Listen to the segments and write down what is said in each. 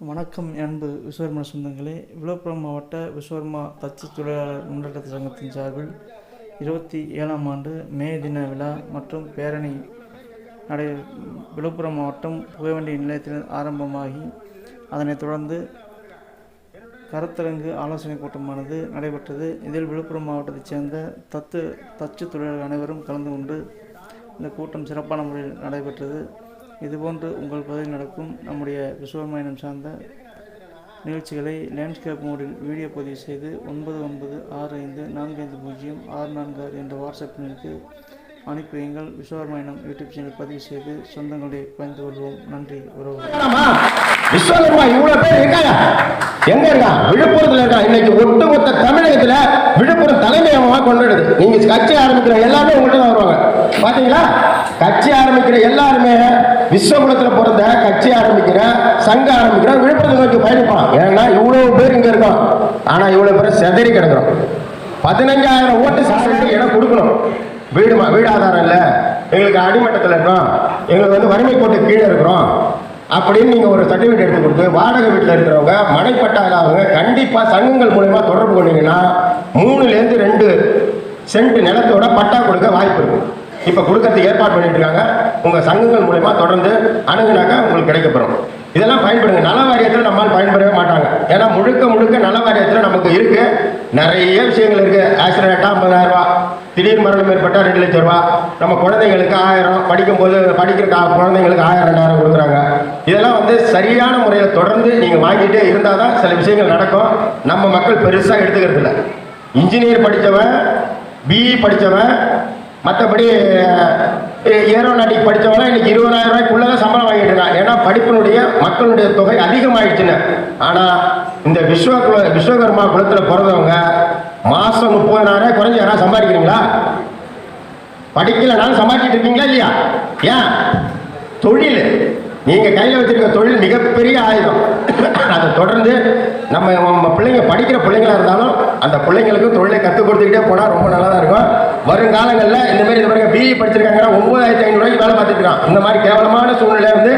வணக்கம் அன்பு விஸ்வர்மா சொந்தங்களே விழுப்புரம் மாவட்ட விஸ்வர்மா தச்சு தொழிலாளர் முன்னேற்ற சங்கத்தின் சார்பில் இருபத்தி ஏழாம் ஆண்டு மே தின விழா மற்றும் பேரணி நடை விழுப்புரம் மாவட்டம் புகைவண்டி நிலையத்தில் ஆரம்பமாகி அதனைத் தொடர்ந்து கருத்தரங்கு ஆலோசனை கூட்டமானது நடைபெற்றது. இதில் விழுப்புரம் மாவட்டத்தைச் சேர்ந்த தத்து தச்சு தொழிலாளர் அனைவரும் கலந்து கொண்டு இந்த கூட்டம் சிறப்பான முறையில் நடைபெற்றது. இதுபோன்று உங்கள் பகுதியில் நடக்கும் நம்முடைய விசுவமயனம் சார்ந்த நிகழ்ச்சிகளை லேண்ட்ஸ்கேப் மோடில் வீடியோ பதிவு செய்து ஒன்பது ஒன்பது ஆறு ஐந்து நான்கு ஐந்து பூஜ்ஜியம் ஆறு நான்கு ஆறு என்ற வாட்ஸ்அப் எண்ணுக்கு அனுப்பி வையுங்கள். விஸ்வமயனம் யூடியூப் சேனல் பதிவு செய்து சொந்தங்களை பகிர்ந்து கொள்வோம். நன்றி. உறவு விஸ்வகர்மா இவ்வளவு பேர் இருக்காங்க. எங்க இருக்கான் விழுப்புரத்துல இருக்கான் இன்னைக்கு ஒட்டுமொத்த தமிழகத்துல விழுப்புரம் தலைமையகமாக கொண்டாடுது. நீங்க கட்சி ஆரம்பிக்கிற எல்லாமே உங்கள்கிட்ட தான் வருவாங்க. பாத்தீங்களா? கட்சி ஆரம்பிக்கிற எல்லாருமே விஸ்வகுலத்துல பிறந்த கட்சி ஆரம்பிக்கிற சங்க ஆரம்பிக்கிற விழுப்புரத்தை நோக்கி பயணிப்பான் ஏன்னா இவ்வளவு பேர் இங்க இருக்கோம். ஆனா இவ்வளவு பேர் செதறி கிடக்குறோம். பதினஞ்சாயிரம் ஓட்டு சாதனை இடம் கொடுக்கணும். வீடு வீடாதாரம் வீடு ஆதாரம் இல்லை. எங்களுக்கு அடிமட்டத்தில் இருக்கோம். எங்களுக்கு வந்து வறுமை கோட்டு கீழே இருக்கிறோம். அப்படின்னு நீங்கள் ஒரு சர்டிஃபிகேட் எடுத்து கொடுத்து வாடகை வீட்டில் இருக்கிறவங்க மனைப்பட்டா இல்லாதவங்க கண்டிப்பாக சங்கங்கள் மூலயமா தொடர்பு கொண்டீங்கன்னா மூணுலேருந்து ரெண்டு சென்ட் நிலத்தோட பட்டா கொடுக்க வாய்ப்பு இருக்கும் இப்போ கொடுக்கறதுக்கு ஏற்பாடு பண்ணிட்டு இருக்காங்க. உங்கள் சங்கங்கள் மூலயமா தொடர்ந்து அணுகுனாக்கா உங்களுக்கு கிடைக்கப்பெறும். இதெல்லாம் பயன்படுங்க. நல வாரியத்தில் நம்மால் பயன்படவே மாட்டாங்க. ஏன்னா முழுக்க முழுக்க நல வாரியத்தில் நமக்கு இருக்குது நிறைய விஷயங்கள் இருக்குது ஆக்சிடென்ட்டா ஐம்பதாயிரம் ரூபா திடீர் மரணம் ஏற்பட்டால் ரெண்டு லட்சம் ரூபா. நம்ம குழந்தைங்களுக்கு ஆயிரம். படிக்கும்போது படிக்கிற கா- குழந்தைங்களுக்கு ஆயிரம் ரெண்டாயிரம் கொடுக்குறாங்க. இதெல்லாம் வந்து சரியான முறையில் தொடர்ந்து நீங்கள் வாங்கிட்டே இருந்தால் தான் சில விஷயங்கள் நடக்கும். நம்ம மக்கள் பெருசாக எடுத்துக்கிறது இல்லை இன்ஜினியர் படித்தவன் பிஇ படித்தவன் மற்றபடி ஏரோநாட்டிக் படித்தவங்க இன்னைக்கு இருபதாயிரம் ரூபாய்க்குள்ள தான் சம்பளம் வாங்கிட்டு இருக்கான் ஏன்னா படிப்பினுடைய மக்களுடைய தொகை அதிகமாகிடுச்சுன்னு ஆனால் இந்த விஸ்வ குல விஸ்வகர்மா குலத்தில் பிறந்தவங்க மாதம் முப்பதனாயிரம் குறைஞ்சி யாராவது சம்பாதிக்கிறீங்களா? படிக்கலனாலும் சம்பாதிச்சிட்டு இருக்கீங்களா இல்லையா? ஏன்? தொழில். நீங்க கையில் வச்சிருக்க தொழில் மிகப்பெரிய ஆயுதம். அதை தொடர்ந்து நம்ம நம்ம பிள்ளைங்க படிக்கிற பிள்ளைங்களா இருந்தாலும் அந்த பிள்ளைங்களுக்கு தொழிலை கற்றுக் கொடுத்துக்கிட்டே போனால் ரொம்ப நல்லா தான் இருக்கும். வருங்காலங்களில் இந்த மாதிரி இந்த மாதிரி பிஇ படிச்சிருக்காங்கன்னா ஒன்பதாயிரத்தி ஐநூறுரூவாய்க்கு வேலை பார்த்துட்டு இந்த மாதிரி கேவலமான சூழ்நிலை வந்து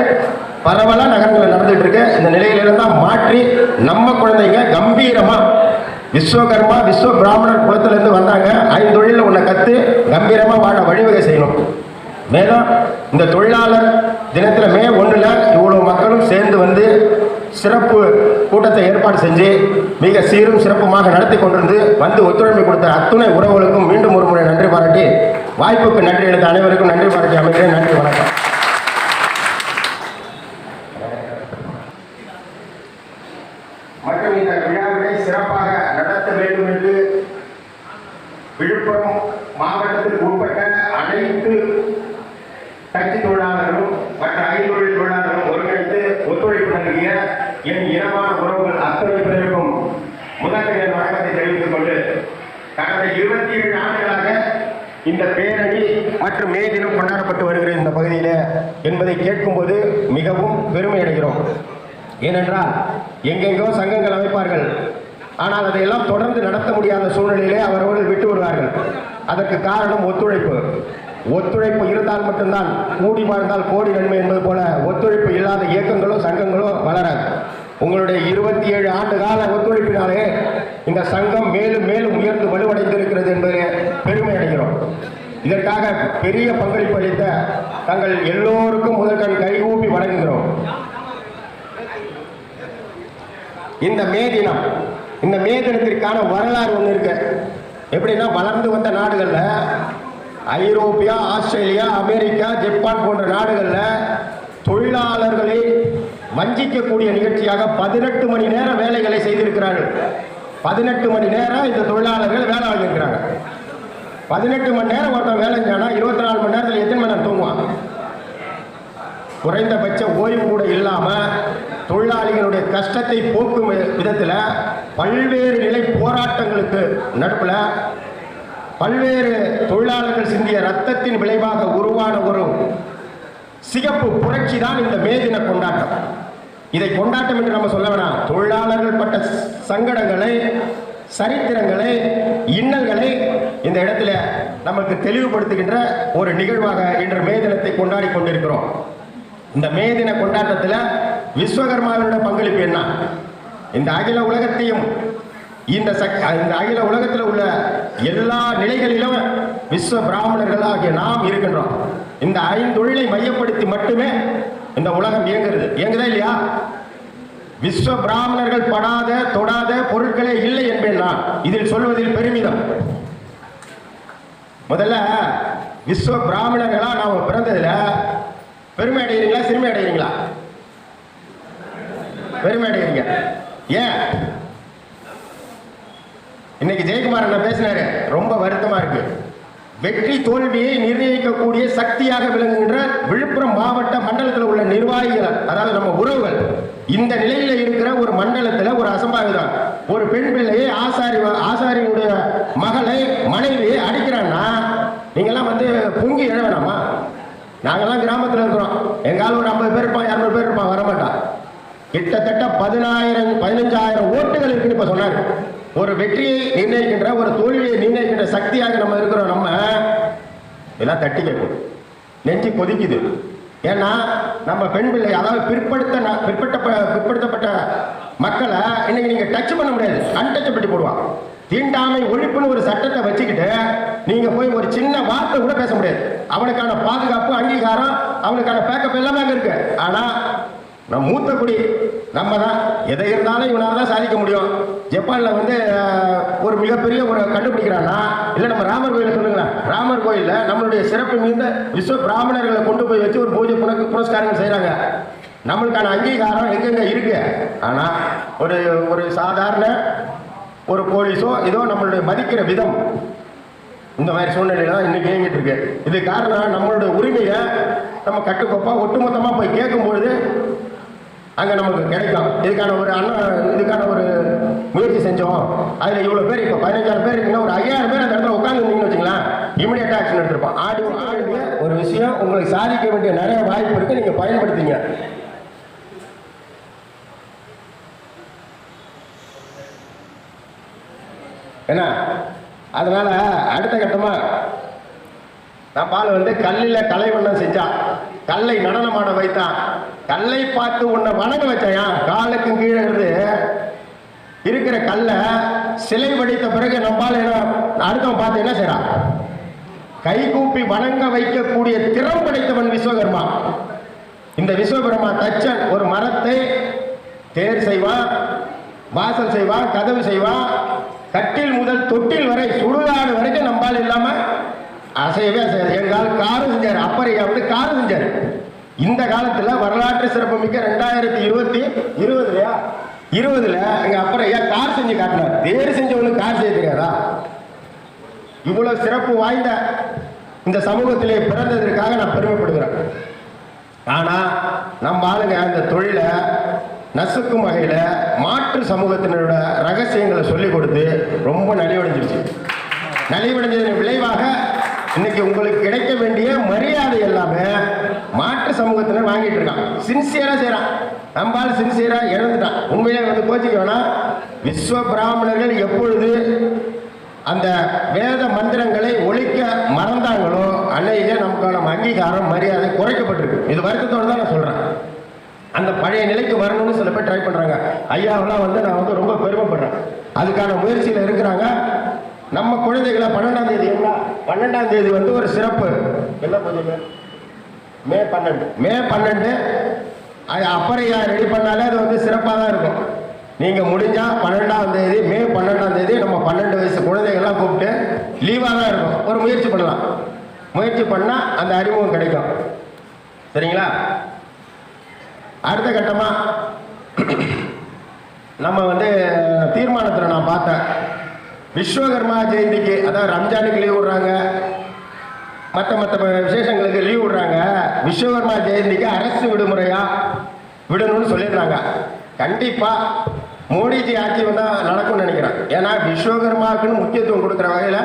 பரவலாக நகரங்களில் நடந்துட்டு இருக்கு. இந்த நிலையிலிருந்தான் மாற்றி நம்ம குழந்தைங்க கம்பீரமாக விஸ்வகர்மா விஸ்வ பிராமணர் குலத்திலிருந்து வந்தாங்க. ஐந்தொழிலில் உன்னை கற்று கம்பீரமாக வாழ வழிவகை செய்யணும். மேலும் இந்த தொழிலாளர் தினத்தில் மே ஒன்றில் இவ்வளோ மக்களும் சேர்ந்து வந்து சிறப்பு கூட்டத்தை ஏற்பாடு செஞ்சு மிக சீரும் சிறப்புமாக நடத்தி கொண்டிருந்து வந்து ஒத்துழைப்பு கொடுத்த அத்துணை உறவுகளுக்கும் மீண்டும் ஒரு முறை நன்றி பாராட்டி வாய்ப்புக்கு நன்றி எடுத்த அனைவருக்கும் நன்றி பாராட்டி அமைகிறேன். நன்றி வணக்கம் மற்றும் இந்த விழாவினை சிறப்பாக நடத்த வேண்டும் என்று விழுப்புரம் மாவட்டத்திற்கு உட்பட்ட அனைத்து கட்சி தொழிலாளர்களும் மற்ற ஐந்தொழில் தொழிலாளர்களும் ஒருங்கிணைத்து ஒத்துழைப்பு நல்கிய என் இனமான உறவுகள் அத்தனை பேருக்கும் முதற்க என் வணக்கத்தை தெரிவித்துக் கொண்டு கடந்த இருபத்தி ஏழு ஆண்டுகளாக இந்த பேரணி மற்றும் மே தினம் கொண்டாடப்பட்டு வருகிற இந்த பகுதியில் என்பதை கேட்கும்போது மிகவும் பெருமை அடைகிறோம் ஏனென்றால் எங்கெங்கோ சங்கங்கள் அமைப்பார்கள். ஆனால் அதையெல்லாம் தொடர்ந்து நடத்த முடியாத சூழ்நிலையிலே அவர்கள் விட்டு வருவார்கள். அதற்கு காரணம் ஒத்துழைப்பு. ஒத்துழைப்பு இருந்தால் மட்டும்தான் கூடி வாழ்ந்தால் கோடி நன்மை என்பது போல ஒத்துழைப்பு இல்லாத இயக்கங்களோ சங்கங்களோ வளராது உங்களுடைய இருபத்தி ஏழு ஆண்டு கால ஒத்துழைப்பினாலே இந்த சங்கம் மேலும் மேலும் உயர்ந்து வலுவடைந்திருக்கிறது என்பதை பெருமை அடைகிறோம். இதற்காக பெரிய பங்களிப்பு அளித்த தங்கள் எல்லோருக்கும் முதற்கண் கைகூப்பி வழங்குகிறோம் இந்த மே தினம் இந்த மே தினத்திற்கான வரலாறு ஒன்று இருக்கு. எப்படின்னா வளர்ந்து வந்த நாடுகளில் ஐரோப்பியா ஆஸ்திரேலியா அமெரிக்கா ஜப்பான் போன்ற நாடுகளில் தொழிலாளர்களை வஞ்சிக்கக்கூடிய நிகழ்ச்சியாக பதினெட்டு மணி நேரம் வேலைகளை செய்திருக்கிறார்கள். பதினெட்டு மணி நேரம் இந்த தொழிலாளர்கள் வேலை வாங்கியிருக்கிறாங்க. பதினெட்டு மணி நேரம் ஒருத்தன் வேலை செஞ்சானா இருபத்தி நாலு மணி நேரத்தில் எத்தனை மணி நேரம் தூங்குவான்? குறைந்தபட்ச ஓய்வு கூட இல்லாமல் தொழிலாளிகளுடைய கஷ்டத்தை போக்கும் விதத்தில் பல்வேறு நிலை போராட்டங்களுக்கு நடப்பில் பல்வேறு தொழிலாளர்கள் சிந்திய ரத்தத்தின் விளைவாக உருவான ஒரு சிகப்பு புரட்சி தான் இந்த மே தின கொண்டாட்டம். இதை கொண்டாட்டம் என்று நம்ம சொல்ல வேணாம். தொழிலாளர்கள் பட்ட சங்கடங்களை சரித்திரங்களை இன்னல்களை இந்த இடத்துல நமக்கு தெளிவுபடுத்துகின்ற ஒரு நிகழ்வாக இன்று மே தினத்தை கொண்டாடி கொண்டிருக்கிறோம். இந்த மே தின கொண்டாட்டத்தில் விஸ்வகர்மாவினுடைய பங்களிப்பு என்ன? இந்த அகில உலகத்தையும் இந்த சக் இந்த அகில உலகத்தில் உள்ள எல்லா நிலைகளிலும் விஸ்வ பிராமணர்களாகிய நாம் இருக்கின்றோம். இந்த ஐந்தொழிலை மையப்படுத்தி மட்டுமே இந்த உலகம் இயங்குறது. இயங்குதா இல்லையா? விஸ்வ பிராமணர்கள் படாத தொடாத பொருட்களே இல்லை என்பேன் நான் இதில் சொல்வதில் பெருமிதம். முதல்ல விஸ்வ பிராமணர்களா நாம பிறந்ததுல பெருமை அடைகிறீங்களா சிறுமை அடைகிறீங்களா பெருமை அடைகிறீங்க ஏன்? இன்னைக்கு ஜெயக்குமார் என்ன பேசினாரு. ரொம்ப வருத்தமா இருக்கு. வெற்றி தோல்வியை நிர்ணயிக்கக்கூடிய சக்தியாக விளங்குகின்ற விழுப்புரம் மாவட்ட மண்டலத்தில் உள்ள நிர்வாகிகள் அதாவது நம்ம உறவுகள். இந்த நிலையில இருக்கிற ஒரு மண்டலத்துல ஒரு அசம்பாவிதம். ஒரு பெண் பிள்ளையை ஆசாரி ஆசாரியுடைய மகளை மனைவி அடிக்கிறான்னா நீங்கெல்லாம் வந்து பொங்கி எழ வேணாமா? நாங்கெல்லாம் கிராமத்தில் இருக்கிறோம். எங்கால ஒரு ஐம்பது பேர் இருப்பான் இரநூறு பேர் இருப்பான் வரமாட்டான் கிட்டத்தட்ட பதினாயிரம் பதினஞ்சாயிரம் ஓட்டுகள் இருக்குன்னு இப்ப சொன்னாரு. ஒரு வெற்றியை நிர்ணயிக்கின்ற ஒரு தோல்வியை நிர்ணயிக்கின்ற சக்தியாக நம்ம இருக்கிறோம். நம்ம இதெல்லாம் தட்டி கேட்கும் நெஞ்சு கொதிக்குது. ஏன்னா நம்ம பெண் பிள்ளை அதாவது பிற்படுத்த பிற்பட்ட பிற்படுத்தப்பட்ட மக்களை இன்னைக்கு நீங்க டச் பண்ண முடியாது. அன்டச்சபிலிட்டி போடுவான் தீண்டாமை ஒழிப்புன்னு ஒரு சட்டத்தை வச்சுக்கிட்டு நீங்க போய் ஒரு சின்ன வார்த்தை கூட பேச முடியாது. அவனுக்கான பாதுகாப்பு அங்கீகாரம் அவனுக்கான பேக்கப் எல்லாமே அங்க இருக்கு. ஆனா நம் மூத்த குடி நம்ம தான் எதை இருந்தாலும் இவனால் தான் சாதிக்க முடியும். ஜப்பானில் வந்து ஒரு மிகப்பெரிய ஒரு கண்டுபிடிக்கிறான்னா இல்லை நம்ம ராமர் கோயிலை சொல்லுங்களேன். ராமர் கோயிலில் நம்மளுடைய சிறப்பு மிகுந்த விஸ்வ பிராமணர்களை கொண்டு போய் வச்சு ஒரு பூஜை புனக்கு புனஸ்காரங்கள் செய்கிறாங்க நம்மளுக்கான அங்கீகாரம் எங்கெங்க இருக்கு? ஆனால் ஒரு ஒரு சாதாரண ஒரு போலீஸோ ஏதோ நம்மளுடைய மதிக்கிற விதம் இந்த மாதிரி சூழ்நிலையில தான் இன்னைக்கு இயங்கிட்டு இருக்கு. இது காரணம் நம்மளுடைய உரிமையை நம்ம கட்டுக்கோப்பா ஒட்டுமொத்தமாக போய் கேட்கும்பொழுது அங்கே நமக்கு கிடைக்கும். இதுக்கான ஒரு அண்ணன் இதுக்கான ஒரு முயற்சி செஞ்சோம். அதில் இவ்வளோ பேர் இப்போ பதினஞ்சாயிரம் பேர் இருக்குன்னா ஒரு ஐயாயிரம் பேர் அந்த இடத்துல உட்காந்துருந்தீங்கன்னு வச்சுங்களேன் இமிடியேட்டா ஆக்ஷன் எடுத்திருப்போம். ஆடி ஆடுங்க ஒரு விஷயம் உங்களுக்கு சாதிக்க வேண்டிய நிறைய வாய்ப்பு இருக்குது நீங்கள் பயன்படுத்திங்க. என்ன? அதனால அடுத்த கட்டமாக நான் பால் வந்து கல்லில் கலைவண்ணம் செஞ்சான் கல்லை நடனமாட வைத்தான் கல்லை பார்த்து உன்னை வணங்க வச்சாயா? காலுக்கு கீழே இருந்து இருக்கிற கல்லை சிலை வடித்த பிறகு நம்மால் என்ன அடுத்தவன் பார்த்து என்ன செய்யறான் கை கூப்பி வணங்க வைக்கக்கூடிய திறம் படைத்தவன் விஸ்வகர்மா. இந்த விஸ்வகர்மா தச்சன் ஒரு மரத்தை தேர் செய்வான் வாசல் செய்வான் கதவு செய்வான் கட்டில் முதல் தொட்டில் வரை சுடுகாடு வரைக்கும் நம்பால் இல்லாம அசையவே அசையாது. எங்களால் காரும் செஞ்சார். அப்பறையா வந்து காரும் செஞ்சார். இந்த காலத்துல வரலாற்று சிறப்புமிக்க ரெண்டாயிரத்தி இருபத்தி இருபதுலயா? இருபதுல எங்க அப்பறையா கார் செஞ்சு காட்டினார். தேர் செஞ்சவனுக்கு கார் செய்ய தெரியாதா? இவ்வளவு சிறப்பு வாய்ந்த இந்த சமூகத்திலே பிறந்ததற்காக நான் பெருமைப்படுகிறேன். ஆனா நம்ம ஆளுங்க இந்த தொழிலை நசுக்கும் வகையில மாற்று சமூகத்தினரோட ரகசியங்களை சொல்லிக் கொடுத்து ரொம்ப நலிவடைஞ்சிருச்சு. நலிவடைஞ்சதன் விளைவாக இன்னைக்கு உங்களுக்கு கிடைக்க வேண்டிய மரியாதை எல்லாமே மாற்று சமூகத்தில் வாங்கிட்டு இருக்கான். சின்சியரா செய்கிறான் நம்பால் சின்சியரா இழந்துட்டான் உண்மையிலே வந்து கோச்சிக்க வேணாம் விஸ்வ பிராமணர்கள் எப்பொழுது அந்த வேத மந்திரங்களை ஒழிக்க மறந்தாங்களோ அன்னையிலே நமக்கான அங்கீகாரம் மரியாதை குறைக்கப்பட்டிருக்கு. இது வருத்தத்தோடு தான் நான் சொல்றேன். அந்த பழைய நிலைக்கு வரணும்னு சில பேர் ட்ரை பண்றாங்க. ஐயாவெல்லாம் வந்து நான் வந்து ரொம்ப பெருமைப்படுறேன். அதுக்கான முயற்சியில் இருக்கிறாங்க. நம்ம குழந்தைகளை பன்னெண்டாம் தேதி என்ன? பன்னெண்டாம் தேதி வந்து ஒரு சிறப்பு. என்ன பூஜை மே பன்னெண்டு. மே பன்னெண்டு. அது அப்பறையா ரெடி பண்ணாலே அது வந்து சிறப்பாக தான் இருக்கும். நீங்க முடிஞ்சா பன்னெண்டாம் தேதி மே பன்னெண்டாம் தேதி நம்ம பன்னெண்டு வயசு குழந்தைகள்லாம் கூப்பிட்டு லீவாக தான் இருக்கும். ஒரு முயற்சி பண்ணலாம். முயற்சி பண்ணா அந்த அறிமுகம் கிடைக்கும். சரிங்களா? அடுத்த கட்டமா நம்ம வந்து தீர்மானத்தில் நான் பார்த்தேன். விஸ்வகர்மா ஜெயந்திக்கு அதாவது ரம்ஜானுக்கு லீவ் விடுறாங்க. மற்ற மற்ற விசேஷங்களுக்கு லீவ் விடுறாங்க. விஸ்வகர்மா ஜெயந்திக்கு அரசு விடுமுறையா? விடணும்னு சொல்லிடுறாங்க. கண்டிப்பா மோடிஜி ஆட்சி வந்தா நடக்கும்னு நினைக்கிறேன். ஏன்னா விஸ்வகர்மாவுக்குன்னு முக்கியத்துவம் கொடுக்குற வகையில்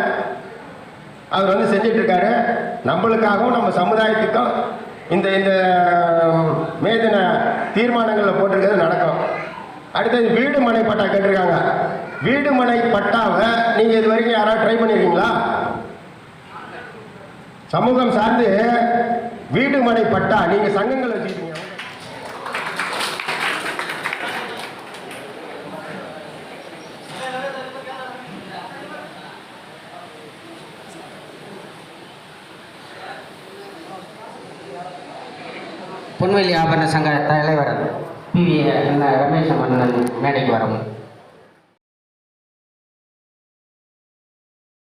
அவர் வந்து செஞ்சிட்டு இருக்காரு நம்மளுக்காகவும் நம்ம சமுதாயத்துக்கும் இந்த இந்த மேதின தீர்மானங்களில் போட்டிருக்கிறது நடக்கும். அடுத்தது வீடு மனை பட்டா கேட்டிருக்காங்க. வீடுமனை பட்டாவை நீங்கள் இது வரைக்கும் யாராவது ட்ரை பண்ணியிருக்கீங்களா சமூகம் சார்ந்து வீடுமனை பட்டா நீங்கள் சங்கங்கள் வச்சுருக்கீங்க. பொன்வேலி ஆபரண சங்க தலைவர் பி ரமேஷ் மன்னன் மேடைக்கு வரணும்